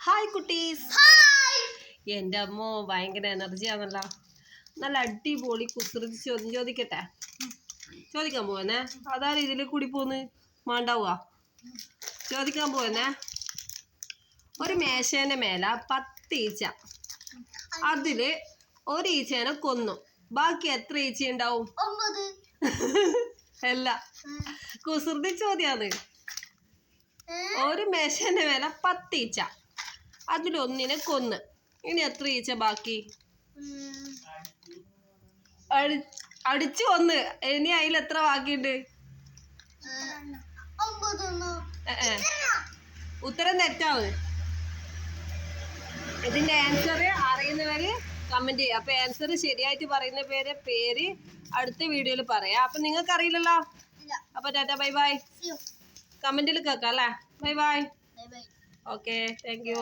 Hi കുട്ടീസ്. എന്റെ അമ്മോ ഭയങ്കര എനർജി ആണല്ലോ. നല്ല അടിപൊളി കുസൃതി ചോദ്യം ചോദിക്കട്ടെ? ചോദിക്കാൻ പോവന്നെ? അതാ ഇതിൽ കൂടി പോന്ന്? മാണ്ടാവുക ചോദിക്കാൻ പോവന്നെ? ഒരു മേശേന്റെ മേല പത്ത് ഈച്ച. അതിൽ ഒരു ഈച്ചേനെ കൊന്നു. ബാക്കി എത്ര ഈച്ച ഉണ്ടാവും അല്ല. കുസൃതി ചോദ്യാണ്. ഒരു മേശേന്റെ മേല പത്ത് ഈച്ച. അതിലൊന്നിനെ കൊന്ന്. ഇനി എത്ര ഈച്ച ബാക്കി? അടി- അടിച്ചു കൊന്ന്. ഇനി അതിൽ എത്ര ബാക്കിയുണ്ട്. ഉത്തരം തെറ്റാവ്. ഇതിന്റെ ആൻസർ അറിയുന്നവര് കമന്റ് ചെയ്യുക. അപ്പൊ ആൻസർ ശരിയായിട്ട് പറയുന്ന പേര് പേര് അടുത്ത വീഡിയോയിൽ പറയാം. അപ്പൊ നിങ്ങൾക്ക് അറിയില്ലല്ലോ അപ്പൊ ടാറ്റ ബൈ ബൈ. കമന്റിൽ കേൾക്കാം അല്ലേ? Bye bye. Okay thank you